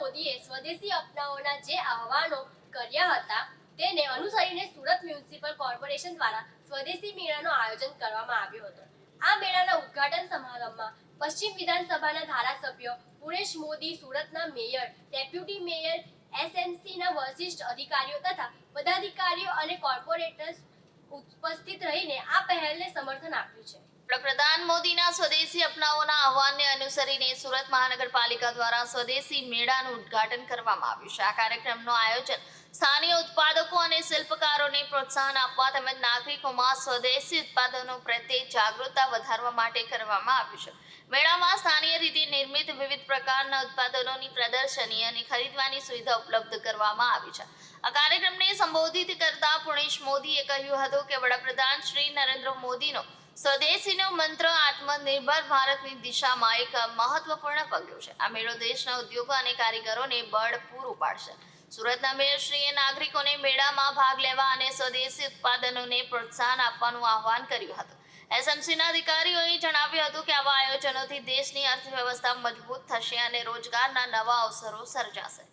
મોદીએ સ્વદેશી અપનાવોના જે આહવાનો કર્યા હતા, તેને અનુસરીને સુરત મ્યુનિસિપલ કોર્પોરેશન દ્વારા સ્વદેશી મેળાનું આયોજન કરવામાં આવ્યું હતું. આ મેળાના ઉદ્ઘાટન સમારંભમાં પશ્ચિમ વિધાનસભાના ધારાસભ્ય પુરેશ મોદી, સુરતના મેયર, ડેપ્યુટી મેયર, એસએમસીના વરિષ્ઠ અધિકારીઓ તથા પદાધિકારીઓ અને કોર્પોરેટર્સ ઉપસ્થિત રહીને આ પહેલને સમર્થન આપ્યું છે. વડાપ્રધાન મોદીના સ્વદેશી અપનાવોના આહવાનને અનુસરીને સુરત મહાનગરપાલિકા દ્વારા સ્વદેશી મેળાનું ઉદ્ઘાટન કરવામાં આવ્યું છે. આ કાર્યક્રમનું આયોજન સ્થાનિય ઉત્પાદકો અને શિલ્પકારોને પ્રોત્સાહન આપવા તેમજ નાગરિકોમાં સ્વદેશી ઉત્પાદનો પ્રત્યે જાગૃતતા વધારવા માટે કરવામાં આવ્યું છે. મેળામાં સ્થાનિય રીતે નિર્મિત વિવિધ પ્રકારના ઉત્પાદનોની પ્રદર્શની અને ખરીદવાની સુવિધા ઉપલબ્ધ કરવામાં આવી છે. આ કાર્યક્રમને સંબોધિત કરતા પુણેશ મોદીએ કહ્યું હતું કે વડાપ્રધાન શ્રી નરેન્દ્ર મોદીનો સ્વદેશીનો મંત્ર આત્મનિર્ભર ભારતની દિશામાં એક મહત્વપૂર્ણ પગલું છે. આ મેળો દેશના ઉદ્યોગો અને કારીગરોને બળ પૂરું પાડશે. સુરતના મેયરશ્રીએ નાગરિકોને મેળામાં ભાગ લેવા અને સ્વદેશી ઉત્પાદનોને પ્રોત્સાહન આપવાનું આહવાન કર્યું હતું. એસએમસીના અધિકારીઓએ જણાવ્યું હતું કે આવા આયોજનોથી દેશની અર્થવ્યવસ્થા મજબૂત થશે અને રોજગારના નવા અવસરો સર્જાશે.